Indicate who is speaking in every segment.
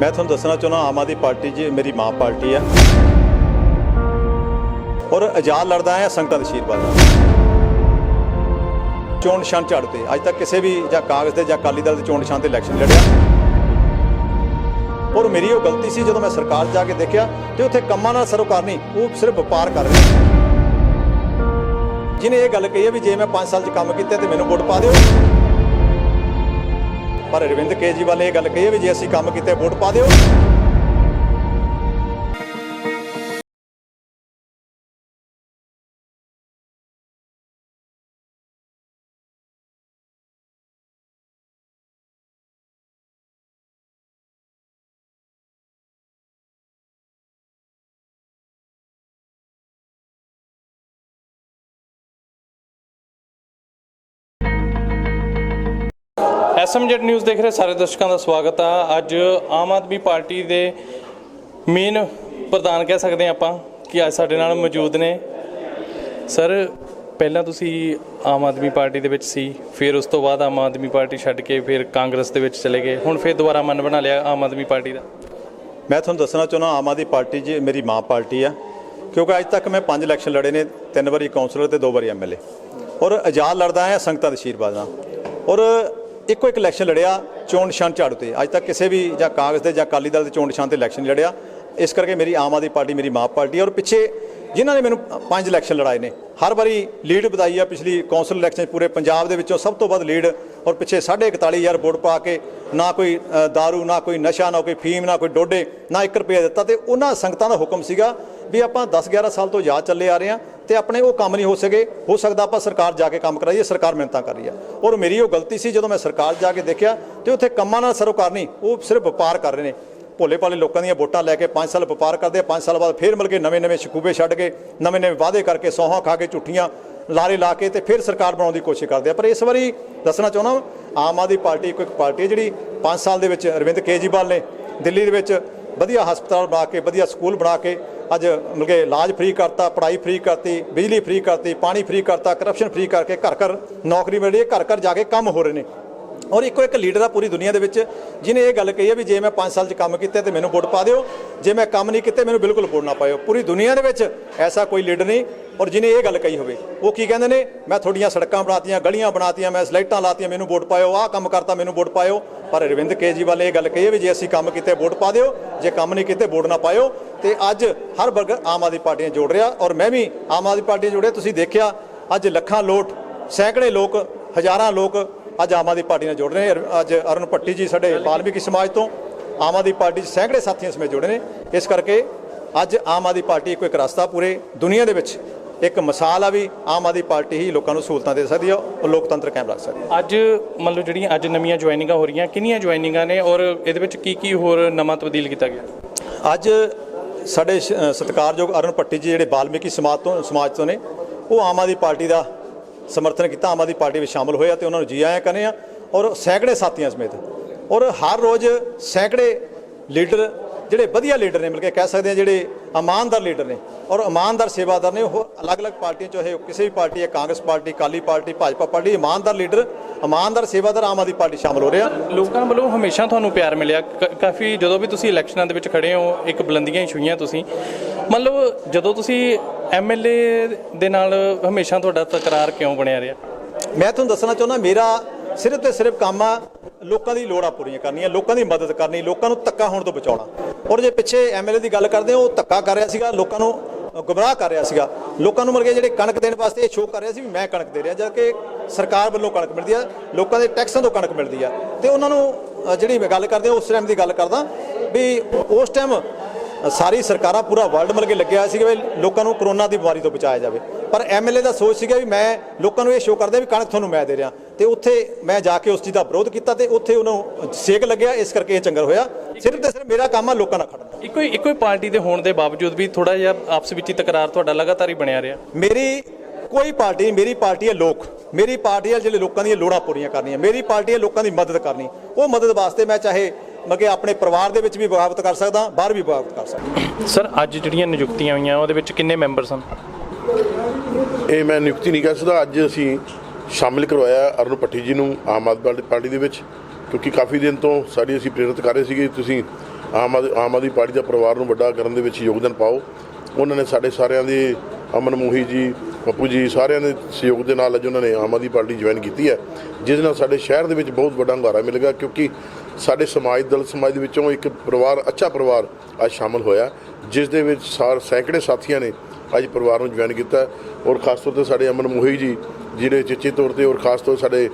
Speaker 1: ਮੈਂ ਤੁਹਾਨੂੰ ਦੱਸਣਾ ਚਾਹੁੰਦਾ ਆਮ ਆਦਮੀ ਪਾਰਟੀ ਜੀ, ਮੇਰੀ ਮਾਂ ਪਾਰਟੀ ਆ ਔਰ ਆਜ਼ਾਦ ਲੜਦਾ ਆ ਸੰਗਤਾਂ ਦੇ ਆਸ਼ੀਰਵਾਦ ਨਾਲ। ਚੋਣ ਨਿਸ਼ਾਨ ਝਾੜੂ ਤੇ ਅੱਜ ਤੱਕ ਕਿਸੇ ਵੀ ਜਾਂ ਕਾਂਗਰਸ ਦੇ ਜਾਂ ਅਕਾਲੀ ਦਲ ਦੇ ਚੋਣ ਨਿਸ਼ਾਨ ਤੇ ਇਲੈਕਸ਼ਨ ਲੜਿਆ। ਔਰ ਮੇਰੀ ਉਹ ਗਲਤੀ ਸੀ, ਜਦੋਂ ਮੈਂ ਸਰਕਾਰ 'ਚ ਜਾ ਕੇ ਦੇਖਿਆ ਤੇ ਉੱਥੇ ਕੰਮਾਂ ਨਾਲ ਸਰੋਕਾਰ ਨਹੀਂ, ਉਹ ਸਿਰਫ ਵਪਾਰ ਕਰ ਰਹੇ। ਜਿਹਨੇ ਇਹ ਗੱਲ ਕਹੀ ਹੈ ਵੀ ਜੇ ਮੈਂ 5 ਸਾਲ 'ਚ ਕੰਮ ਕੀਤਾ ਤੇ ਮੈਨੂੰ ਵੋਟ ਪਾ ਦਿਓ। ਪਰ ਅਰਵਿੰਦ ਕੇਜਰੀਵਾਲ ਨੇ ਇਹ ਗੱਲ ਕਹੀ ਹੈ ਵੀ ਜੇ ਅਸੀਂ ਕੰਮ ਕੀਤੇ ਵੋਟ ਪਾ ਦਿਓ।
Speaker 2: ਐਸਐਮਜੈਡ ਨਿਊਜ਼ ਦੇਖ ਰਹੇ ਸਾਰੇ ਦਰਸ਼ਕਾਂ ਦਾ ਸਵਾਗਤ ਆ। ਅੱਜ ਆਮ ਆਦਮੀ ਪਾਰਟੀ ਦੇ ਮੇਨ ਪ੍ਰਧਾਨ ਕਹਿ ਸਕਦੇ ਹਾਂ ਆਪਾਂ ਕਿ ਅੱਜ ਸਾਡੇ ਨਾਲ ਮੌਜੂਦ ਨੇ। ਸਰ, ਪਹਿਲਾਂ ਤੁਸੀਂ ਆਮ ਆਦਮੀ ਪਾਰਟੀ ਦੇ ਵਿੱਚ ਸੀ, ਫਿਰ ਉਸ ਤੋਂ ਬਾਅਦ ਆਮ ਆਦਮੀ ਪਾਰਟੀ ਛੱਡ ਕੇ ਫਿਰ ਕਾਂਗਰਸ ਦੇ ਵਿੱਚ ਚਲੇ ਗਏ, ਹੁਣ ਫਿਰ ਦੁਬਾਰਾ ਮਨ ਬਣਾ ਲਿਆ ਆਮ ਆਦਮੀ ਪਾਰਟੀ ਦਾ।
Speaker 1: ਮੈਂ ਤੁਹਾਨੂੰ ਦੱਸਣਾ ਚਾਹੁੰਦਾ ਆਮ ਆਦਮੀ ਪਾਰਟੀ ਜੀ ਮੇਰੀ ਮਾਂ ਪਾਰਟੀ ਆ, ਕਿਉਂਕਿ ਅੱਜ ਤੱਕ ਮੈਂ ਪੰਜ ਇਲੈਕਸ਼ਨ ਲੜੇ ਨੇ, ਤਿੰਨ ਵਾਰੀ ਕਾਉਂਸਲਰ ਤੇ ਦੋ ਵਾਰੀ ਐਮਐਲਏ ਔਰ ਆਜ਼ਾਦ ਲੜਦਾ ਆ ਸੰਗਤਾਂ ਦੇ ਆਸ਼ੀਰਵਾਦ ਨਾਲ। ਔਰ ਇੱਕੋ ਇੱਕ ਇਲੈਕਸ਼ਨ ਲੜਿਆ ਚੋਣ ਨਿਸ਼ਾਨ ਝਾੜੂ ਤੇ। ਅੱਜ ਤੱਕ ਕਿਸੇ ਵੀ ਜਾਂ ਕਾਂਗਰਸ ਦੇ ਜਾਂ ਅਕਾਲੀ ਦਲ ਦੇ ਚੋਣ ਨਿਸ਼ਾਨ ਤੇ ਇਲੈਕਸ਼ਨ ਨਹੀਂ ਲੜਿਆ। ਇਸ ਕਰਕੇ ਮੇਰੀ ਆਮ ਆਦਮੀ ਪਾਰਟੀ ਮੇਰੀ ਮਾਂ ਪਾਰਟੀ ਆ ਔਰ ਪਿੱਛੇ ਜਿਨ੍ਹਾਂ ਨੇ ਮੈਨੂੰ ਪੰਜ ਇਲੈਕਸ਼ਨ ਲੜਾਏ ਨੇ ਹਰ ਵਾਰੀ ਲੀਡ ਵਧਾਈ ਆ। ਪਿਛਲੀ ਕੌਂਸਲ ਇਲੈਕਸ਼ਨ 'ਚ ਪੂਰੇ ਪੰਜਾਬ ਦੇ ਵਿੱਚੋਂ ਸਭ ਤੋਂ ਵੱਧ ਲੀਡ ਔਰ ਪਿੱਛੇ 41500 ਵੋਟ ਪਾ ਕੇ ਨਾ ਕੋਈ ਅ, दारू ਨਾ ਕੋਈ ਨਸ਼ਾ ਨਾ ਕੋਈ ਫੀਮ ਨਾ ਕੋਈ ਡੋਡੇ ਨਾ 1 ਰੁਪਿਆ ਦਿੱਤਾ। ਤੇ ਉਹਨਾਂ ਸੰਗਤਾਂ ਦਾ ਹੁਕਮ ਸੀਗਾ ਵੀ ਆਪਾਂ 10 11 ਸਾਲ ਤੋਂ ਯਾਦ ਚੱਲੇ ਆ ਰਹੇ ਆ ਤੇ ਆਪਣੇ ਉਹ ਕੰਮ ਨਹੀਂ ਹੋ ਸਕੇ, ਹੋ ਸਕਦਾ ਆਪਾਂ ਸਰਕਾਰ ਜਾ ਕੇ ਕੰਮ ਕਰਾਈਏ, ਸਰਕਾਰ ਮਿਹਨਤਾਂ ਕਰ ਰਹੀ ਆ। ਔਰ ਮੇਰੀ ਉਹ ਗਲਤੀ ਸੀ ਜਦੋਂ ਮੈਂ ਸਰਕਾਰ ਜਾ ਕੇ ਦੇਖਿਆ ਤੇ ਉੱਥੇ ਕੰਮਾਂ ਨਾਲ ਸਰੋਕਾਰ ਨਹੀਂ, ਉਹ ਸਿਰਫ ਵਪਾਰ ਕਰ ਰਹੇ ਨੇ। ਭੋਲੇ ਭਾਲੇ ਲੋਕਾਂ ਦੀਆਂ ਵੋਟਾਂ ਲੈ ਕੇ 5 ਸਾਲ ਵਪਾਰ ਕਰਦੇ ਆ 5 ਸਾਲ ਬਾਅਦ ਫੇਰ ਮਿਲ ਕੇ ਨਵੇਂ ਨਵੇਂ ਸ਼ਕੂਬੇ ਛੱਡ ਕੇ ਨਵੇਂ ਨਵੇਂ ਵਾਅਦੇ ਕਰਕੇ ਸੌਹਾਂ ਖਾ ਕੇ ਝੁੱਠੀਆਂ ਲਾਰੇ ਲਾ ਕੇ ਤੇ ਫਿਰ ਸਰਕਾਰ ਬਣਾਉਣ ਦੀ ਕੋਸ਼ਿਸ਼ ਕਰਦੇ ਆ। ਪਰ ਇਸ ਵਾਰੀ ਦੱਸਣਾ ਚਾਹੁੰਦਾ ਆਮ ਆਦਮੀ ਪਾਰਟੀ ਕੋਈ ਇੱਕ ਪਾਰਟੀ ਹੈ ਜਿਹੜੀ 5 ਸਾਲ ਦੇ ਵਿੱਚ ਅਰਵਿੰਦ ਕੇਜਰੀਵਾਲ ਨੇ ਦਿੱਲੀ ਦੇ ਵਿੱਚ ਵਧੀਆ ਹਸਪਤਾਲ ਬਣਾ ਕੇ, ਵਧੀਆ ਸਕੂਲ ਬਣਾ ਕੇ ਅੱਜ ਮਿਲ ਕੇ ਇਲਾਜ ਫ੍ਰੀ ਕਰਤਾ, ਪੜ੍ਹਾਈ ਫ੍ਰੀ ਕਰਤੀ, ਬਿਜਲੀ ਫ੍ਰੀ ਕਰਤੀ, ਪਾਣੀ ਫ੍ਰੀ ਕਰਤਾ ਕਰਪਸ਼ਨ ਫ੍ਰੀ ਕਰਕੇ ਘਰ ਘਰ ਨੌਕਰੀ ਮਿਲ ਰਹੀ ਹੈ, ਘਰ ਘਰ ਜਾ ਕੇ ਕੰਮ ਹੋ ਰਹੇ ਨੇ। ਔਰ ਇੱਕੋ ਇੱਕ ਲੀਡਰ ਆ ਪੂਰੀ ਦੁਨੀਆ ਦੇ ਵਿੱਚ, ਜਿਹਨੇ ਇਹ ਗੱਲ ਕਹੀ ਹੈ ਵੀ ਜੇ ਮੈਂ 5 ਸਾਲ 'ਚ ਕੰਮ ਕੀਤਾ ਤੇ ਮੈਨੂੰ ਵੋਟ ਪਾ ਦਿਓ, ਜੇ ਮੈਂ ਕੰਮ ਨਹੀਂ ਕੀਤੇ, ਮੈਨੂੰ ਬਿਲਕੁਲ ਵੋਟ ਨਾ ਪਾਇਓ। ਪੂਰੀ ਦੁਨੀਆ ਦੇ ਵਿੱਚ ਐਸਾ ਕੋਈ ਲੀਡਰ ਨਹੀਂ ਔਰ ਜਿਹਨੇ ਇਹ ਗੱਲ ਕਹੀ ਹੋਵੇ, ਉਹ ਕੀ ਕਹਿੰਦੇ ਨੇ? ਮੈਂ ਤੁਹਾਡੀਆਂ ਸੜਕਾਂ ਬਣਾਤੀਆਂ, ਗਲੀਆਂ ਬਣਾਤੀਆਂ, ਮੈਂ ਸਲਾਈਟਾਂ ਲਾਤੀਆਂ, ਮੈਨੂੰ ਵੋਟ ਪਾਇਓ, ਆਹ ਕੰਮ ਕਰਤਾ, ਮੈਨੂੰ ਵੋਟ ਪਾਇਓ। ਪਰ ਅਰਵਿੰਦ ਕੇਜਰੀਵਾਲ ਨੇ ਇਹ ਗੱਲ ਕਹੀ ਹੈ ਵੀ ਜੇ ਅਸੀਂ ਕੰਮ ਕੀਤੇ, ਵੋਟ ਪਾ ਦਿਓ, ਜੇ ਕੰਮ ਨਹੀਂ ਕੀਤੇ, ਵੋਟ ਨਾ ਪਾਇਓ। ਤੇ ਅੱਜ ਹਰ ਵਰਗ ਆਮ ਆਦਮੀ ਪਾਰਟੀ ਨਾਲ ਜੋੜ ਰਿਹਾ ਔਰ ਮੈਂ ਵੀ ਆਮ ਆਦਮੀ ਪਾਰਟੀ ਨਾਲ ਜੁੜਿਆ ਤੁਸੀਂ ਦੇਖਿਆ, ਅੱਜ ਲੱਖਾਂ ਲੋਟ ਸੈਂਕੜੇ ਲੋਕ, ਹਜ਼ਾਰਾਂ ਲੋਕ ਅੱਜ ਆਮ ਆਦਮੀ ਪਾਰਟੀ ਨਾਲ ਜੁੜ ਰਹੇ ਨੇ। ਅੱਜ ਅਰੁਣ ਪੱਟੀ ਜੀ ਸਾਡੇ ਵਾਲਮੀਕੀ ਸਮਾਜ ਤੋਂ ਆਮ ਆਦਮੀ ਪਾਰਟੀ 'ਚ ਸੈਂਕੜੇ ਸਾਥੀਆਂ ਸਮੇਤ ਜੁੜੇ ਨੇ। ਇਸ ਕਰਕੇ ਅੱਜ ਆਮ ਆਦਮੀ ਪਾਰਟੀ ਇੱਕੋ ਇੱਕ ਰਸਤਾ ਪੂਰੇ ਦੁਨੀਆ ਦੇ ਵਿੱਚ ਇੱਕ ਮਿਸਾਲ ਆ ਵੀ ਆਮ ਆਦਮੀ ਪਾਰਟੀ ਹੀ ਲੋਕਾਂ ਨੂੰ ਸਹੂਲਤਾਂ ਦੇ ਸਕਦੀ ਆ ਔਰ ਲੋਕਤੰਤਰ ਕਾਇਮ ਰੱਖ ਸਕਦੀ ਆ।
Speaker 2: ਅੱਜ ਮੰਨ ਲਓ ਜਿਹੜੀਆਂ ਅੱਜ ਨਵੀਆਂ ਜੁਆਇਨਿੰਗਾਂ ਹੋ ਰਹੀਆਂ ਕਿੰਨੀਆਂ ਜੁਆਇਨਿੰਗਾਂ ਨੇ ਔਰ ਇਹਦੇ ਵਿੱਚ ਕੀ ਕੀ ਹੋਰ ਨਵਾਂ ਤਬਦੀਲ ਕੀਤਾ ਗਿਆ?
Speaker 1: ਅੱਜ ਸਾਡੇ ਸਤਿਕਾਰਯੋਗ ਅਰੁਣ ਪੱਟੀ ਜੀ ਜਿਹੜੇ ਵਾਲਮੀਕੀ ਸਮਾਜ ਤੋਂ ਸਮਾਜ ਤੋਂ ਨੇ ਉਹ ਆਮ ਆਦਮੀ ਪਾਰਟੀ ਦਾ ਸਮਰਥਨ ਕੀਤਾ ਆਮ ਆਦਮੀ ਪਾਰਟੀ ਵਿੱਚ ਸ਼ਾਮਲ ਹੋਏ ਆ ਤੇ ਉਹਨਾਂ ਨੂੰ ਜੀ ਆਇਆਂ ਕਹਿੰਦੇ ਆ ਔਰ ਸੈਂਕੜੇ ਸਾਥੀਆਂ ਸਮੇਤ ਔਰ ਹਰ ਰੋਜ਼ ਸੈਂਕੜੇ ਲੀਡਰ ਜਿਹੜੇ ਵਧੀਆ ਲੀਡਰ ਨੇ ਮਿਲ ਕੇ ਕਹਿ ਸਕਦੇ ਆ ਜਿਹੜੇ ਇਮਾਨਦਾਰ ਲੀਡਰ ਨੇ ਔਰ ਇਮਾਨਦਾਰ ਸੇਵਾਦਾਰ ਨੇ ਉਹ ਅਲੱਗ-ਅਲੱਗ ਪਾਰਟੀਆਂ ਚਾਹੇ ਉਹ ਕਿਸੇ ਵੀ ਪਾਰਟੀ ਹੈ ਕਾਂਗਰਸ ਪਾਰਟੀ ਕਾਲੀ ਪਾਰਟੀ ਭਾਜਪਾ ਪਾਰਟੀ ਇਮਾਨਦਾਰ ਲੀਡਰ ਇਮਾਨਦਾਰ ਸੇਵਾਦਾਰ ਆਮ ਆਦਮੀ ਪਾਰਟੀ ਸ਼ਾਮਲ ਹੋ ਰਹੇ।
Speaker 2: ਲੋਕਾਂ ਵੱਲੋਂ ਹਮੇਸ਼ਾ ਤੁਹਾਨੂੰ ਪਿਆਰ ਮਿਲਿਆ। ਕਾਫੀ ਜਦੋਂ ਵੀ ਤੁਸੀਂ ਇਲੈਕਸ਼ਨਾਂ ਦੇ ਵਿੱਚ ਖੜੇ ਹੋ ਇੱਕ ਬੁਲੰਦੀਆਂ ਹੀ ਛੂਈਆਂ ਤੁਸੀਂ। ਮਤਲਬ ਜਦੋਂ ਤੁਸੀਂ ਐਮਐਲਏ ਦੇ ਨਾਲ ਹਮੇਸ਼ਾ ਤੁਹਾਡਾ ਤਕਰਾਰ ਕਿਉਂ ਬਣਿਆ ਰਿਹਾ?
Speaker 1: ਮੈਂ ਤੁਹਾਨੂੰ ਦੱਸਣਾ ਚਾਹੁੰਦਾ ਮੇਰਾ ਸਿਰਫ ਤੇ ਸਿਰਫ ਕੰਮ ਆ ਲੋਕਾਂ ਦੀ ਲੋੜਾਂ ਪੂਰੀਆਂ ਕਰਨੀਆਂ ਲੋਕਾਂ ਦੀ ਮਦਦ ਕਰਨੀ ਲੋਕਾਂ ਨੂੰ ਧੱਕਾ ਹੋਣ ਤੋਂ ਬਚਾਉਣਾ। ਔਰ ਜੇ ਪਿੱਛੇ ਐਮਐਲਏ ਦੀ ਗੱਲ ਕਰਦੇ ਹਾਂ ਉਹ ਧੱਕਾ ਕਰ ਰਿਹਾ ਸੀਗਾ ਲੋਕਾਂ ਨੂੰ ਅ, ਗੁੰਮਰਾਹ ਕਰ ਰਿਹਾ ਸੀਗਾ। ਲੋਕਾਂ ਨੂੰ ਮਤਲਬ ਕੇ ਜਿਹੜੇ ਕਣਕ ਦੇਣ ਵਾਸਤੇ ਇਹ ਸ਼ੋਅ ਕਰ ਰਿਹਾ ਸੀ ਵੀ ਮੈਂ ਕਣਕ ਦੇ ਰਿਹਾ ਜਦ ਕਿ ਸਰਕਾਰ ਵੱਲੋਂ ਕਣਕ ਮਿਲਦੀ ਆ ਲੋਕਾਂ ਦੇ ਟੈਕਸਾਂ ਤੋਂ ਕਣਕ ਮਿਲਦੀ ਆ। ਤੇ ਉਹਨਾਂ ਨੂੰ ਜਿਹੜੀ ਮੈਂ ਗੱਲ ਕਰਦੇ ਹਾਂ ਉਸ ਟਾਈਮ ਦੀ ਗੱਲ ਕਰਦਾ ਵੀ ਉਸ ਟਾਈਮ ਸਾਰੀ ਸਰਕਾਰਾਂ ਪੂਰਾ ਵਰਲਡ ਮਤਲਬ ਕਿ ਲੱਗਿਆ ਹੋਇਆ ਸੀਗਾ ਵੀ ਲੋਕਾਂ ਨੂੰ ਕਰੋਨਾ ਦੀ ਬਿਮਾਰੀ ਤੋਂ ਬਚਾਇਆ ਜਾਵੇ। ਪਰ ਐਮਐਲਏ ਦਾ ਸੋਚ ਸੀਗਾ ਵੀ ਮੈਂ ਲੋਕਾਂ ਨੂੰ ਇਹ ਸ਼ੋਅ ਕਰਦਾ ਵੀ ਕਣਕ ਤੁਹਾਨੂੰ ਮੈਂ ਦੇ ਰਿਹਾ। ਤੇ ਉੱਥੇ ਮੈਂ ਜਾ ਕੇ ਉਸ ਚੀਜ਼ ਦਾ ਵਿਰੋਧ ਕੀਤਾ ਤੇ ਉੱਥੇ ਉਹਨੂੰ ਸੇਕ ਲੱਗਿਆ ਇਸ ਕਰਕੇ ਇਹ ਚੰਗਰ ਹੋਇਆ। ਸਿਰਫ ਤੇ ਸਿਰਫ ਮੇਰਾ ਕੰਮ ਆ ਲੋਕਾਂ ਨਾਲ ਖੜਨਾ
Speaker 2: ਇੱਕੋ ਹੀ ਇੱਕੋ ਹੀ ਪਾਰਟੀ ਦੇ ਹੋਣ ਦੇ ਬਾਵਜੂਦ ਵੀ ਥੋੜਾ ਜਿਹਾ ਆਪਸ ਵਿੱਚ ਹੀ ਤਕਰਾਰ ਤੁਹਾਡਾ ਲਗਾਤਾਰ ਹੀ ਬਣਿਆ ਰਿਹਾ।
Speaker 1: ਮੇਰੀ ਕੋਈ ਪਾਰਟੀ ਨਹੀਂ ਮੇਰੀ ਪਾਰਟੀ ਹੈ ਲੋਕ। ਮੇਰੀ ਪਾਰਟੀ ਹੈ ਜਿਹੜੇ ਲੋਕਾਂ ਦੀਆਂ ਲੋੜਾਂ ਪੂਰੀਆਂ ਕਰਨੀਆਂ। ਮੇਰੀ ਪਾਰਟੀ ਹੈ ਲੋਕਾਂ ਦੀ ਮਦਦ ਕਰਨੀ। ਉਹ ਮਦਦ ਵਾਸਤੇ ਮੈਂ ਚਾਹੇ ਮਗੇ ਆਪਣੇ ਪਰਿਵਾਰ ਦੇ ਵਿੱਚ ਵੀ ਬਗਾਵਤ ਕਰ ਸਕਦਾ ਬਾਹਰ ਵੀ ਬਗਾਵਤ ਕਰ ਸਕਦਾ।
Speaker 2: ਸਰ ਅੱਜ ਜਿਹੜੀਆਂ ਨਿਯੁਕਤੀਆਂ ਹੋਈਆਂ ਉਹਦੇ ਵਿੱਚ ਕਿੰਨੇ ਮੈਂਬਰ ਸਨ?
Speaker 3: ਇਹ ਮੈਂ ਨਿਯੁਕਤੀ ਨਹੀਂ ਕਰ ਸਕਦਾ। ਅੱਜ ਅਸੀਂ ਸ਼ਾਮਿਲ ਕਰਵਾਇਆ ਅਰੁਣ ਪੱਟੀ ਜੀ ਨੂੰ ਆਮ ਆਦਮੀ ਪਾਰਟੀ ਦੇ ਵਿੱਚ, ਕਿਉਂਕਿ ਕਾਫੀ ਦਿਨ ਤੋਂ ਸਾਡੀ ਅਸੀਂ ਪ੍ਰੇਰਿਤ ਕਰ ਰਹੇ ਸੀਗੇ, ਤੁਸੀਂ ਆਮ ਆਦ- ਆਮ ਆਦਮੀ ਪਾਰਟੀ ਦਾ ਪਰਿਵਾਰ ਨੂੰ ਵੱਡਾ ਕਰਨ ਦੇ ਵਿੱਚ ਯੋਗਦਾਨ ਪਾਓ। ਉਹਨਾਂ ਨੇ ਸਾਡੇ ਸਾਰਿਆਂ ਦੇ, ਅਮਨ ਮੋਹੀ ਜੀ, ਪੱਪੂ ਜੀ ਸਾਰਿਆਂ ਦੇ ਸਹਿਯੋਗ ਦੇ ਨਾਲ ਅੱਜ ਉਹਨਾਂ ਨੇ ਆਮ ਆਦਮੀ ਪਾਰਟੀ ਜੁਆਇਨ ਕੀਤੀ ਹੈ। ਜਿਸ ਨਾਲ ਸਾਡੇ ਸ਼ਹਿਰ ਦੇ ਵਿੱਚ ਬਹੁਤ ਵੱਡਾ ਹੰਗਾਰਾ ਮਿਲੇਗਾ ਕਿਉਂਕਿ ਸਾਡੇ ਸਮਾਜ ਦਲ ਸਮਾਜ ਦੇ ਵਿੱਚੋਂ ਇੱਕ ਪਰਿਵਾਰ, ਅੱਛਾ ਪਰਿਵਾਰ ਅੱਜ ਸ਼ਾਮਲ ਹੋਇਆ, ਜਿਸ ਦੇ ਵਿੱਚ ਸਾਰ ਸੈਂਕੜੇ ਸਾਥੀਆਂ ਨੇ ਅੱਜ ਪਰਿਵਾਰ ਨੂੰ ਜੁਆਇਨ ਕੀਤਾ ਔਰ ਖਾਸ ਤੌਰ ਤੇ ਸਾਡੇ ਅਮਨ ਮੋਹੀ ਜੀ ਜਿਹੜੇ ਚਿੱਚੇ ਤੌਰ ਤੇ ਔਰ ਖਾਸ ਤੌਰ ਸਾਡੇ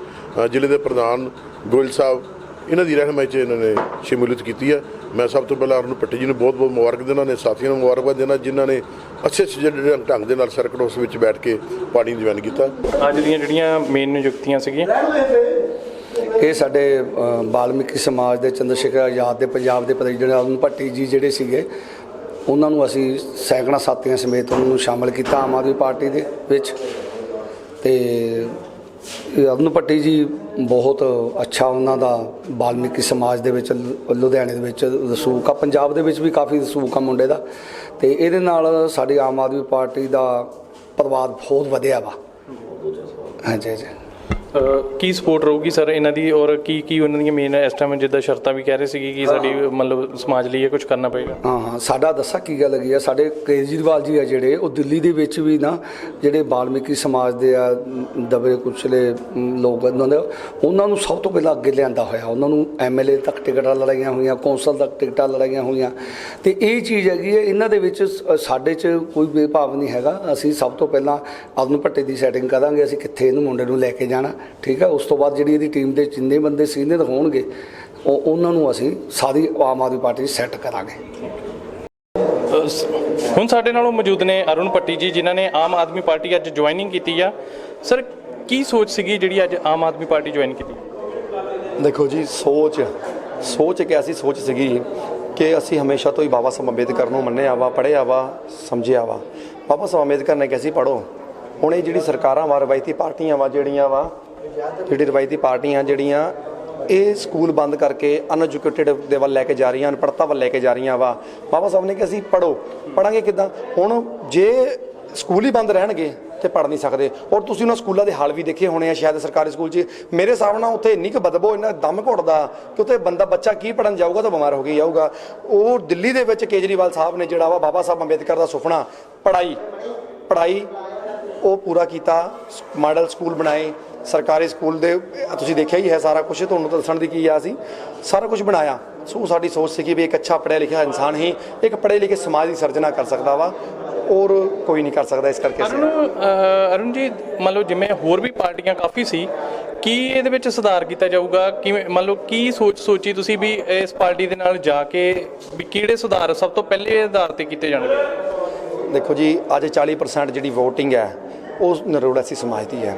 Speaker 3: ਜ਼ਿਲ੍ਹੇ ਦੇ ਪ੍ਰਧਾਨ ਗੋਇਲ ਸਾਹਿਬ ਇਹਨਾਂ ਦੀ ਰਹਿਨਮਾਈ 'ਚ ਇਹਨਾਂ ਨੇ ਸ਼ਮੂਲੀਅਤ ਕੀਤੀ ਹੈ। ਮੈਂ ਸਭ ਤੋਂ ਪਹਿਲਾਂ ਅਰੁਣ ਪੱਟੀ ਜੀ ਨੂੰ ਬਹੁਤ ਬਹੁਤ ਮੁਬਾਰਕ ਦੇਣਾ ਨੇ ਸਾਥੀਆਂ ਨੂੰ ਮੁਬਾਰਕਬਾਦ ਦੇਣਾ ਜਿਨ੍ਹਾਂ ਨੇ ਅੱਛੇ ਜਿਹੜੇ ਢੰਗ ਦੇ ਨਾਲ ਸਰਕਟ ਉਸ ਵਿੱਚ ਬੈਠ ਕੇ ਪਾਰਟੀ ਨੂੰ ਜੁਆਇਨ ਕੀਤਾ।
Speaker 2: ਅੱਜ ਦੀਆਂ ਜਿਹੜੀਆਂ ਮੇਨ ਨਿਯੁਕਤੀਆਂ ਸੀਗੀਆਂ?
Speaker 4: ਇਹ ਸਾਡੇ ਬਾਲਮੀਕੀ ਸਮਾਜ ਦੇ ਚੰਦਰ ਸ਼ੇਖਰ ਆਜ਼ਾਦ ਦੇ ਪੰਜਾਬ ਦੇ ਪ੍ਰੈਜ਼ੀਡੈਂਟ ਅਰੁਣ ਭੱਟੀ ਜੀ ਜਿਹੜੇ ਸੀਗੇ ਉਹਨਾਂ ਨੂੰ ਅਸੀਂ ਸੈਂਕੜਾ ਸਾਥੀਆਂ ਸਮੇਤ ਉਹਨਾਂ ਨੂੰ ਸ਼ਾਮਲ ਕੀਤਾ ਆਮ ਆਦਮੀ ਪਾਰਟੀ ਦੇ ਵਿੱਚ। ਤੇ ਇਹ ਅਰੁਣ ਭੱਟੀ ਜੀ ਬਹੁਤ ਅੱਛਾ ਉਹਨਾਂ ਦਾ ਬਾਲਮੀਕੀ ਸਮਾਜ ਦੇ ਵਿੱਚ, ਲੁਧਿਆਣੇ ਦੇ ਵਿੱਚ ਰਸੂਖ ਆ ਪੰਜਾਬ ਦੇ ਵਿੱਚ ਵੀ ਕਾਫੀ ਰਸੂਖ ਆ ਮੁੰਡੇ ਦਾ। ਤੇ ਇਹਦੇ ਨਾਲ ਸਾਡੀ ਆਮ ਆਦਮੀ ਪਾਰਟੀ ਦਾ ਪ੍ਰਵਾਦ ਬਹੁਤ ਵਧਿਆ ਵਾ। ਹਾਂਜੀ ਹਾਂਜੀ।
Speaker 2: ਕੀ ਸਪੋਰਟ ਰਹੂਗੀ ਸਰ ਇਹਨਾਂ ਦੀ ਔਰ ਕੀ ਕੀ ਉਹਨਾਂ ਦੀਆਂ ਮੇਨ ਇਸ ਟਾਈਮ ਜਿੱਦਾਂ ਸ਼ਰਤਾਂ ਵੀ ਕਹਿ ਰਹੇ ਸੀਗੇ ਕਿ ਸਾਡੀ ਮਤਲਬ ਸਮਾਜ ਲਈ ਇਹ ਕੁਝ ਕਰਨਾ ਪਏਗਾ?
Speaker 4: ਹਾਂ ਹਾਂ ਸਾਡਾ ਦੱਸਾਂ ਕੀ ਗੱਲ ਹੈਗੀ ਆ ਸਾਡੇ ਕੇਜਰੀਵਾਲ ਜੀ ਆ ਜਿਹੜੇ ਉਹ ਦਿੱਲੀ ਦੇ ਵਿੱਚ ਵੀ ਨਾ ਜਿਹੜੇ ਬਾਲਮੀਕੀ ਸਮਾਜ ਦੇ ਆ ਦਬੇ ਕੁਚਲੇ ਲੋਕ ਉਹਨਾਂ ਦੇ ਉਹਨਾਂ ਨੂੰ ਸਭ ਤੋਂ ਪਹਿਲਾਂ ਅੱਗੇ ਲਿਆਂਦਾ ਹੋਇਆ ਉਹਨਾਂ ਨੂੰ ਐਮਐਲਏ ਤੱਕ ਟਿਕਟਾਂ ਲੜਾਈਆਂ ਹੋਈਆਂ ਕੌਂਸਲ ਤੱਕ ਟਿਕਟਾਂ ਲੜਾਈਆਂ ਹੋਈਆਂ। ਤੇ ਇਹ ਚੀਜ਼ ਹੈਗੀ ਹੈ ਇਹਨਾਂ ਦੇ ਵਿੱਚ ਸਾਡੇ 'ਚ ਕੋਈ ਬੇਭਾਵ ਨਹੀਂ ਹੈਗਾ ਅਸੀਂ ਸਭ ਤੋਂ ਪਹਿਲਾਂ ਅਰੁਣ ਭੱਟੇ ਦੀ ਸੈਟਿੰਗ ਕਰਾਂਗੇ ਅਸੀਂ ਕਿੱਥੇ ਇਹਨੂੰ ਮੁੰਡੇ ਨੂੰ ਲੈ ਕੇ ਜਾਣਾ। ਠੀਕ ਹੈ ਉਸ ਤੋਂ ਬਾਅਦ ਜਿਹੜੀ ਇਹਦੀ ਟੀਮ ਦੇ ਜਿੰਨੇ ਬੰਦੇ ਸੀਨੀਅਰ ਹੋਣਗੇ ਉਹ ਉਹਨਾਂ ਨੂੰ ਅਸੀਂ ਸਾਰੀ ਆਮ ਆਦਮੀ ਪਾਰਟੀ ਸੈੱਟ ਕਰਾਂਗੇ।
Speaker 2: ਸ- ਹੁਣ ਸਾਡੇ ਨਾਲੋਂ ਮੌਜੂਦ ਨੇ ਅਰੁਣ ਪੱਟੀ ਜੀ ਜਿਨ੍ਹਾਂ ਨੇ ਆਮ ਆਦਮੀ ਪਾਰਟੀ ਅੱਜ ਜੁਆਇਨਿੰਗ ਕੀਤੀ ਆ। ਸਰ ਕੀ ਸੋਚ ਸੀਗੀ ਜਿਹੜੀ ਅੱਜ ਆਮ ਆਦਮੀ ਪਾਰਟੀ ਜੁਆਇਨ ਕੀਤੀ?
Speaker 5: ਦੇਖੋ ਜੀ ਸੋਚ ਸੋਚ ਇੱਕ ਐਸੀ ਸੋਚ ਸੀਗੀ ਕਿ ਅਸੀਂ ਹਮੇਸ਼ਾ ਤੋਂ ਹੀ ਬਾਬਾ ਸਾਹਿਬ ਅੰਬੇਦਕਰ ਨੂੰ ਮੰਨਿਆ ਵਾ ਪੜ੍ਹਿਆ ਵਾ ਸਮਝਿਆ ਵਾ। ਬਾਬਾ ਸਾਹਿਬ ਅੰਬੇਦਕਰ ਨੇ ਕਿਹਾ ਪੜੋ ਹੁਣ ਇਹ ਜਿਹੜੀ ਸਰਕਾਰਾਂ ਵਾ ਰਵਾਇਤੀ ਪਾਰਟੀਆਂ ਵਾ ਜਿਹੜੀਆਂ ਵਾ ਜਿਹੜੀ ਰਵਾਇਤੀ ਪਾਰਟੀਆਂ ਜਿਹੜੀਆਂ ਇਹ ਸਕੂਲ ਬੰਦ ਕਰਕੇ ਅਨਐਜੂਕੇਟਿਡ ਦੇ ਵੱਲ ਲੈ ਕੇ ਜਾ ਰਹੀਆਂ ਅਨਪੜਤਾ ਵੱਲ ਲੈ ਕੇ ਜਾ ਰਹੀਆਂ ਵਾ। ਬਾਬਾ ਸਾਹਿਬ ਨੇ ਕਿ ਅਸੀਂ ਪੜੋ ਪੜਾਂਗੇ ਕਿਦਾਂ? ਹੁਣ ਜੇ ਸਕੂਲ ਹੀ ਬੰਦ ਰਹਿਣਗੇ ਤੇ ਪੜ ਨਹੀਂ ਸਕਦੇ। ਔਰ ਤੁਸੀਂ ਉਹਨਾਂ ਸਕੂਲਾਂ ਦੇ ਹਾਲ ਵੀ ਦੇਖੇ ਹੋਣੇ ਆ, ਸ਼ਾਇਦ ਸਰਕਾਰੀ ਸਕੂਲ 'ਚ। ਮੇਰੇ ਹਿਸਾਬ ਨਾਲ ਉੱਥੇ ਇੰਨੀ ਕੁ ਬਦਬੋ, ਇੰਨਾ ਦਮ ਘੁੱਟਦਾ ਕਿ ਉੱਥੇ ਬੰਦਾ ਬੱਚਾ ਕੀ ਪੜਨ ਜਾਊਗਾ ਤਾਂ ਬਿਮਾਰ ਹੋ ਕੇ ਜਾਊਗਾ ਉਹ ਦਿੱਲੀ ਦੇ ਵਿੱਚ ਕੇਜਰੀਵਾਲ ਸਾਹਿਬ ਨੇ ਜਿਹੜਾ ਵਾ ਬਾਬਾ ਸਾਹਿਬ ਅੰਬੇਦਕਰ ਦਾ ਸੁਪਨਾ ਪੜਾਈ ਪੜਾਈ ਉਹ ਪੂਰਾ ਕੀਤਾ ਮਾਡਲ ਸਕੂਲ ਬਣਾਏ ਸਰਕਾਰੀ ਸਕੂਲ ਦੇ ਤੁਸੀਂ ਦੇਖਿਆ ਹੀ ਹੈ ਸਾਰਾ ਕੁਝ ਤੁਹਾਨੂੰ ਦੱਸਣ ਦੀ ਕੀ ਆ ਸੀ? ਸਾਰਾ ਕੁਝ ਬਣਾਇਆ। ਸੋ ਸਾਡੀ ਸੋਚ ਸੀ ਕਿ ਵੀ ਇੱਕ ਅੱਛਾ ਪੜ੍ਹਿਆ ਲਿਖਿਆ ਇਨਸਾਨ ਹੀ ਇੱਕ ਪੜ੍ਹੇ ਲਿਖੇ ਸਮਾਜ ਦੀ ਸਿਰਜਣਾ ਕਰ ਸਕਦਾ ਵਾ ਔਰ ਕੋਈ ਨਹੀਂ ਕਰ ਸਕਦਾ ਇਸ ਕਰਕੇ
Speaker 2: ਅਰੁਣ ਅਰੁਣ ਜੀ ਮੰਨ ਲਓ ਜਿਵੇਂ ਹੋਰ ਵੀ ਪਾਰਟੀਆਂ ਕਾਫੀ ਸੀ ਕੀ ਇਹਦੇ ਵਿੱਚ ਸੁਧਾਰ ਕੀਤਾ ਜਾਊਗਾ? ਕਿਵੇਂ ਮੰਨ ਲਓ ਕੀ ਸੋਚ ਸੋਚੀ ਤੁਸੀਂ ਵੀ ਇਸ ਪਾਰਟੀ ਦੇ ਨਾਲ ਜਾ ਕੇ ਵੀ ਕਿਹੜੇ ਸੁਧਾਰ ਸਭ ਤੋਂ ਪਹਿਲੇ ਆਧਾਰ ਤੇ ਕੀਤੇ ਜਾਣਗੇ?
Speaker 5: ਦੇਖੋ ਜੀ ਅੱਜ 40% ਜਿਹੜੀ VOTING ਹੈ ਉਹ ਨਰੋੜਾ ਸੀ ਸਮਾਜ ਦੀ ਹੈ।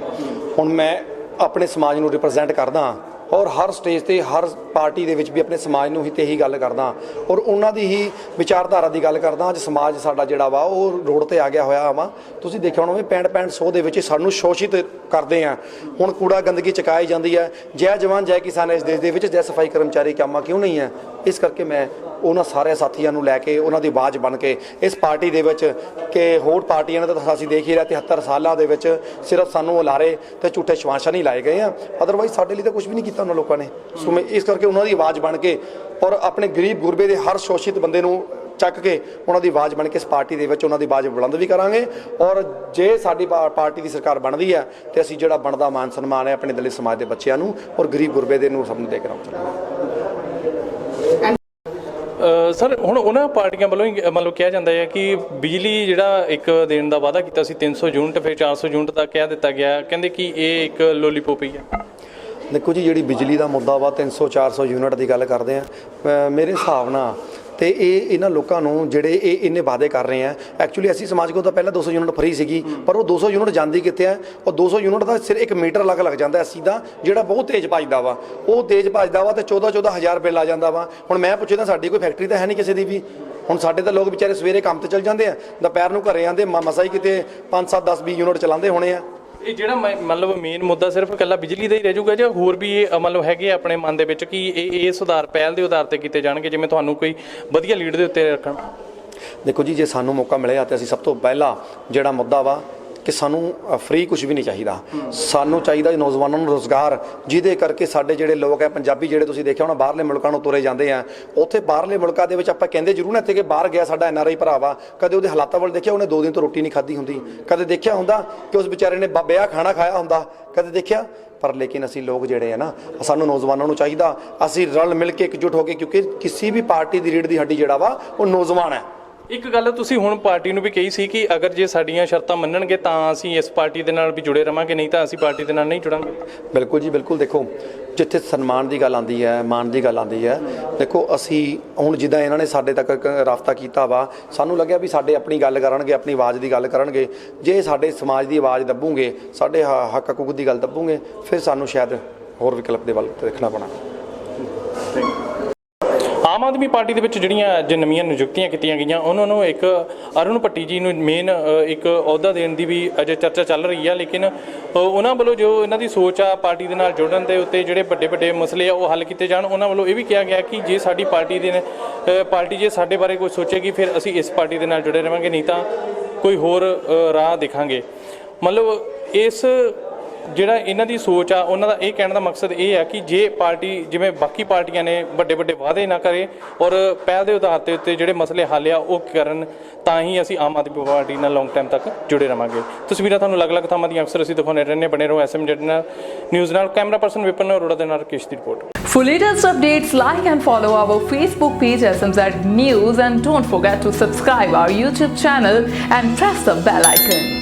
Speaker 5: ਹੁਣ ਮੈਂ ਆਪਣੇ ਸਮਾਜ ਨੂੰ ਰਿਪਰੈਜ਼ੈਂਟ ਕਰਦਾ ਔਰ ਹਰ ਸਟੇਜ ਤੇ, ਹਰ ਪਾਰਟੀ ਦੇ ਵਿੱਚ ਵੀ ਆਪਣੇ ਸਮਾਜ ਨੂੰ ਹੀ ਤੇ ਹੀ ਗੱਲ ਕਰਦਾ ਔਰ ਉਹਨਾਂ ਦੀ ਹੀ ਵਿਚਾਰਧਾਰਾ ਦੀ ਗੱਲ ਕਰਦਾ ਅੱਜ ਸਮਾਜ ਸਾਡਾ ਜਿਹੜਾ ਵਾ, ਉਹ ਰੋਡ ਤੇ ਆ ਗਿਆ ਹੋਇਆ ਵਾ। ਤੁਸੀਂ ਦੇਖਿਆ ਹੋਣਾ ਵੀ ਪੈਂਟ ਪੈਂਟ ਸੌ ਦੇ ਵਿੱਚ ਸਾਨੂੰ ਸ਼ੋਸ਼ਿਤ ਕਰਦੇ ਆ ਹੁਣ ਕੂੜਾ ਗੰਦਗੀ ਚਕਾਈ ਜਾਂਦੀ ਹੈ। ਜੈ ਜਵਾਨ, ਜੈ ਕਿਸਾਨ ਇਸ ਦੇਸ਼ ਦੇ ਵਿੱਚ ਜੈ ਸਫ਼ਾਈ ਕਰਮਚਾਰੀ ਕੰਮਾਂ ਕਿਉਂ ਨਹੀਂ ਹੈ? ਇਸ ਕਰਕੇ ਮੈਂ ਉਹਨਾਂ ਸਾਰੇ ਸਾਥੀਆਂ ਨੂੰ ਲੈ ਕੇ ਉਹਨਾਂ ਦੀ ਆਵਾਜ਼ ਬਣ ਕੇ ਇਸ ਪਾਰਟੀ ਦੇ ਵਿੱਚ ਕਿ ਹੋਰ ਪਾਰਟੀਆਂ ਨੇ ਤਾਂ ਅਸੀਂ ਦੇਖ ਹੀ ਰਹੇ 73 ਸਾਲਾਂ ਦੇ ਵਿੱਚ ਸਿਰਫ ਸਾਨੂੰ ਉਲਾਰੇ ਤੇ ਝੂਠੇ ਸ਼ਵਾਸ਼ਾ ਨਹੀਂ ਲਾਏ ਗਏ ਆ। ਅਦਰਵਾਈਜ਼ ਸਾਡੇ ਲਈ ਤਾਂ ਕੁਝ ਵੀ ਨਹੀਂ ਕੀਤਾ ਉਹਨਾਂ ਲੋਕਾਂ ਨੇ। ਸੋ ਮੈਂ ਇਸ ਕਰਕੇ ਉਹਨਾਂ ਦੀ ਆਵਾਜ਼ ਬਣ ਕੇ ਔਰ ਆਪਣੇ ਗਰੀਬ ਗੁਰਬੇ ਦੇ ਹਰ ਸ਼ੋਸ਼ਿਤ ਬੰਦੇ ਨੂੰ ਚੱਕ ਕੇ ਉਹਨਾਂ ਦੀ ਆਵਾਜ਼ ਬਣ ਕੇ ਇਸ ਪਾਰਟੀ ਦੇ ਵਿੱਚ ਉਹਨਾਂ ਦੀ ਆਵਾਜ਼ ਬੁਲੰਦ ਵੀ ਕਰਾਂਗੇ। ਔਰ ਜੇ ਸਾਡੀ ਪਾ- ਪਾਰਟੀ ਦੀ ਸਰਕਾਰ ਬਣਦੀ ਹੈ ਤੇ ਅਸੀਂ ਜਿਹੜਾ ਬਣਦਾ ਮਾਨ ਸਨਮਾਨ ਹੈ ਆਪਣੇ ਦਲਿਤ ਸਮਾਜ ਦੇ ਬੱਚਿਆਂ ਨੂੰ ਔਰ ਗਰੀਬ ਗੁਰਬੇ ਦੇ ਨੂੰ ਸਭ ਨੂੰ ਦੇ ਕੇ ਰਹਾਂਗੇ
Speaker 2: ਸਰ, ਹੁਣ ਉਹਨਾਂ ਪਾਰਟੀਆਂ ਵੱਲੋਂ ਹੀ ਮੰਨ ਲਓ ਕਿਹਾ ਜਾਂਦਾ ਹੈ ਕਿ ਬਿਜਲੀ ਜਿਹੜਾ ਇੱਕ ਦੇਣ ਦਾ ਵਾਅਦਾ ਕੀਤਾ ਸੀ 300 ਯੂਨਿਟ, ਫਿਰ 400 ਯੂਨਿਟ ਤੱਕ ਕਹਿ ਦਿੱਤਾ ਗਿਆ। ਕਹਿੰਦੇ ਕਿ ਇਹ ਇੱਕ ਲੋਲੀਪੋਪ ਹੀ ਹੈ
Speaker 5: ਦੇਖੋ ਜੀ, ਜਿਹੜੀ ਬਿਜਲੀ ਦਾ ਮੁੱਦਾ ਵਾ 300 400 ਯੂਨਿਟ ਦੀ ਗੱਲ ਕਰਦੇ ਆ ਮੇਰੇ ਹਿਸਾਬ ਨਾਲ ਤੇ ਇਹ ਇਹਨਾਂ ਲੋਕਾਂ ਨੂੰ ਜਿਹੜੇ ਇਹ ਇੰਨੇ ਵਾਅਦੇ ਕਰ ਰਹੇ ਆ। ਐਕਚੁਅਲੀ ਅਸੀਂ ਸਮਾਜ ਕੋ ਤਾਂ ਪਹਿਲਾਂ 200 ਯੂਨਿਟ ਫਰੀ ਸੀਗੀ, ਪਰ ਉਹ 200 ਯੂਨਿਟ ਜਾਂਦੀ ਕਿੱਥੇ ਆ? ਉਹ 200 ਯੂਨਿਟ ਦਾ ਸਿਰ ਇੱਕ ਮੀਟਰ ਲੱਗ ਲੱਗ ਜਾਂਦਾ ਅਸੀਂ ਦਾ ਜਿਹੜਾ ਬਹੁਤ ਤੇਜ਼ ਭੱਜਦਾ ਵਾ। ਉਹ ਤੇਜ਼ ਭੱਜਦਾ ਵਾ ਤੇ 14 14000 ਬਿੱਲ ਆ ਜਾਂਦਾ ਵਾ। ਹੁਣ ਮੈਂ ਪੁੱਛਦਾ ਸਾਡੀ ਕੋਈ ਫੈਕਟਰੀ ਤਾਂ ਹੈ ਨਹੀਂ ਕਿਸੇ ਦੀ ਵੀ। ਹੁਣ ਸਾਡੇ ਤਾਂ ਲੋਕ ਵਿਚਾਰੇ ਸਵੇਰੇ ਕੰਮ ਤੇ ਚਲ ਜਾਂਦੇ ਆ, ਦੁਪਹਿਰ ਨੂੰ ਘਰੇ ਆਉਂਦੇ, ਮ- ਮਸਾਂ ਹੀ ਕਿਤੇ 5 7 10 20 ਯੂਨਿਟ ਚਲਾਉਂਦੇ ਹੋਣੇ ਆ।
Speaker 2: ਇਹ ਜਿਹੜਾ ਮ- ਮਤਲਬ ਮੇਨ ਮੁੱਦਾ ਸਿਰਫ ਇਕੱਲਾ ਬਿਜਲੀ ਦਾ ਹੀ ਰਹਿ ਜਾਊਗਾ ਜਾਂ ਹੋਰ ਵੀ ਇਹ ਅ, ਮਤਲਬ ਹੈਗੇ ਆ ਆਪਣੇ ਮਨ ਦੇ ਵਿੱਚ ਕਿ ਇਹ ਇਹ ਸੁਧਾਰ ਪਹਿਲ ਦੇ ਆਧਾਰ ਤੇ ਕੀਤੇ ਜਾਣਗੇ ਜਿਵੇਂ ਤੁਹਾਨੂੰ ਕੋਈ ਵਧੀਆ ਲੀਡ ਦੇ ਉੱਤੇ ਰੱਖਣ?
Speaker 5: ਦੇਖੋ ਜੀ ਜੇ ਸਾਨੂੰ ਮੌਕਾ ਮਿਲਿਆ ਤੇ ਅਸੀਂ ਸਭ ਤੋਂ ਪਹਿਲਾਂ ਜਿਹੜਾ ਮੁੱਦਾ ਵਾ ਕਿ ਸਾਨੂੰ ਫ੍ਰੀ ਕੁਝ ਵੀ ਨਹੀਂ ਚਾਹੀਦਾ। ਸਾਨੂੰ ਚਾਹੀਦਾ ਨੌਜਵਾਨਾਂ ਨੂੰ ਰੋਜ਼ਗਾਰ, ਜਿਹਦੇ ਕਰਕੇ ਸਾਡੇ ਜਿਹੜੇ ਲੋਕ ਹੈ, ਪੰਜਾਬੀ ਜਿਹੜੇ ਤੁਸੀਂ ਦੇਖਿਆ ਹੋਣਾ, ਬਾਹਰਲੇ ਮੁਲਕਾਂ ਨੂੰ ਤੁਰੇ ਜਾਂਦੇ ਆ। ਉੱਥੇ ਬਾਹਰਲੇ ਮੁਲਕਾਂ ਦੇ ਵਿੱਚ ਆਪਾਂ ਕਹਿੰਦੇ ਜ਼ਰੂਰ ਨਾ ਇੱਥੇ ਕਿ ਬਾਹਰ ਗਿਆ ਸਾਡਾ ਐਨਆਰਆਈ ਭਰਾਵਾ। ਕਦੇ ਉਹਦੇ ਹਾਲਾਤਾਂ ਵੱਲ ਦੇਖਿਆ, ਉਹਨੇ ਦੋ ਦਿਨ ਤੋਂ ਰੋਟੀ ਨਹੀਂ ਖਾਧੀ ਹੁੰਦੀ। ਕਦੇ ਦੇਖਿਆ ਹੁੰਦਾ ਕਿ ਉਸ ਵਿਚਾਰੇ ਨੇ ਬਾਬਿਆ ਖਾਣਾ ਖਾਇਆ ਹੁੰਦਾ। ਕਦੇ ਦੇਖਿਆ? ਪਰ ਲੇਕਿਨ ਅਸੀਂ ਲੋਕ ਜਿਹੜੇ ਆ ਨਾ, ਸਾਨੂੰ ਨੌਜਵਾਨਾਂ ਨੂੰ ਚਾਹੀਦਾ, ਅਸੀਂ ਰਲ ਮਿਲ ਕੇ ਇਕਜੁੱਟ ਹੋ ਕੇ, ਕਿਉਂਕਿ ਕਿਸੇ ਵੀ ਪਾਰਟੀ ਦੀ ਰੀੜ ਦੀ ਹੱਡੀ ਜਿਹੜਾ ਵਾ, ਉਹ ਨੌਜਵਾਨ ਹੈ।
Speaker 2: ਇੱਕ ਗੱਲ ਤੁਸੀਂ ਹੁਣ ਪਾਰਟੀ ਨੂੰ ਵੀ ਕਹੀ ਸੀ ਕਿ ਅਗਰ ਜੇ ਸਾਡੀਆਂ ਸ਼ਰਤਾਂ ਮੰਨਣਗੇ ਤਾਂ ਅਸੀਂ ਇਸ ਪਾਰਟੀ ਦੇ ਨਾਲ ਵੀ ਜੁੜੇ ਰਵਾਂਗੇ ਨਹੀਂ ਤਾਂ ਅਸੀਂ ਪਾਰਟੀ ਦੇ ਨਾਲ ਨਹੀਂ ਜੁੜਾਂਗੇ।
Speaker 5: ਬਿਲਕੁਲ ਜੀ ਬਿਲਕੁਲ। ਦੇਖੋ ਜਿੱਥੇ ਸਨਮਾਨ ਦੀ ਗੱਲ ਆਉਂਦੀ ਹੈ ਮਾਨ ਦੀ ਗੱਲ ਆਉਂਦੀ ਹੈ ਦੇਖੋ ਅਸੀਂ ਹੁਣ ਜਿੱਦਾਂ ਇਹਨਾਂ ਨੇ ਸਾਡੇ ਤੱਕ ਰਾਬਤਾ ਕੀਤਾ ਵਾ ਸਾਨੂੰ ਲੱਗਿਆ ਵੀ ਸਾਡੇ ਆਪਣੀ ਗੱਲ ਕਰਨਗੇ ਆਪਣੀ ਆਵਾਜ਼ ਦੀ ਗੱਲ ਕਰਨਗੇ। ਜੇ ਸਾਡੇ ਸਮਾਜ ਦੀ ਆਵਾਜ਼ ਦੱਬੂਗੇ ਸਾਡੇ ਹੱਕ ਹਕੂਕ ਦੀ ਗੱਲ ਦੱਬੂਗੇ ਫਿਰ ਸਾਨੂੰ ਸ਼ਾਇਦ ਹੋਰ ਵਿਕਲਪ ਦੇ ਵੱਲ ਦੇਖਣਾ ਪੈਣਾ।
Speaker 2: ਆਮ ਆਦਮੀ ਪਾਰਟੀ ਦੇ ਵਿੱਚ ਜਿਹੜੀਆਂ ਅੱਜ ਨਵੀਆਂ ਨਿਯੁਕਤੀਆਂ ਕੀਤੀਆਂ ਗਈਆਂ, ਉਹਨਾਂ ਨੂੰ ਇੱਕ ਅਰੁਣ ਭੱਟੀ ਜੀ ਨੂੰ ਮੇਨ ਇੱਕ ਅਹੁਦਾ ਦੇਣ ਦੀ ਵੀ ਅਜੇ ਚਰਚਾ ਚੱਲ ਰਹੀ ਆ, ਲੇਕਿਨ ਉਹਨਾਂ ਵੱਲੋਂ ਜੋ ਇਹਨਾਂ ਦੀ ਸੋਚ ਆ ਪਾਰਟੀ ਦੇ ਨਾਲ ਜੁੜਨ ਦੇ ਉੱਤੇ ਜਿਹੜੇ ਵੱਡੇ ਵੱਡੇ ਮਸਲੇ ਆ ਉਹ ਹੱਲ ਕੀਤੇ ਜਾਣ, ਉਹਨਾਂ ਵੱਲੋਂ ਇਹ ਵੀ ਕਿਹਾ ਗਿਆ ਕਿ ਜੇ ਸਾਡੀ ਪਾਰਟੀ ਦੇ ਨੇ- ਪਾਰਟੀ ਜੇ ਸਾਡੇ ਬਾਰੇ ਕੁਝ ਸੋਚੇਗੀ, ਫਿਰ ਅਸੀਂ ਇਸ ਪਾਰਟੀ ਦੇ ਨਾਲ ਜੁੜੇ ਰਵਾਂਗੇ, ਨਹੀਂ ਤਾਂ ਕੋਈ ਹੋਰ ਰਾਹ ਦੇਖਾਂਗੇ। ਮਤਲਬ ਇਸ ਜਿਹੜਾ ਇਹਨਾਂ ਦੀ ਸੋਚ ਆ ਉਹਨਾਂ ਦਾ ਇਹ ਕਹਿਣ ਦਾ ਮਕਸਦ ਇਹ ਆ ਕਿ ਜੇ ਪਾਰਟੀ ਜਿਵੇਂ ਬਾਕੀ ਪਾਰਟੀਆਂ ਨੇ ਵੱਡੇ ਵੱਡੇ ਵਾਅਦੇ ਨਾ ਕਰੇ ਔਰ ਪਹਿਲ ਦੇ ਆਧਾਰ ਤੇ ਉੱਤੇ ਜਿਹੜੇ ਮਸਲੇ ਹੱਲ ਆ ਉਹ ਕਰਨ ਤਾਂ ਹੀ ਅਸੀਂ ਆਮ ਆਦਮੀ ਪਾਰਟੀ ਨਾਲ ਲੌਂਗ ਟਾਈਮ ਤੱਕ ਜੁੜੇ ਰਵਾਂਗੇ। ਤਸਵੀਰਾਂ ਤੁਹਾਨੂੰ ਅਲੱਗ-ਅਲੱਗ ਥਾਵਾਂ ਦੀਆਂ ਅਫਸਰ ਅਸੀਂ ਦਿਖਾਉਂਦੇ ਰਹਿੰਦੇ ਬਣੇ ਰਹੋ ਐਸਐਮ ਜੱਟ ਨਾਲ ਨਿਊਜ਼ ਨਾਲ। ਕੈਮਰਾ ਪਰਸਨ ਵਿਪਨ ਅਰੋੜਾ ਦੇ ਨਾਲ ਰਕੇਸ਼ ਦੀ report.
Speaker 6: For latest updates, like and follow our Facebook page SMZ News and don't forget to subscribe our YouTube channel and press the bell icon.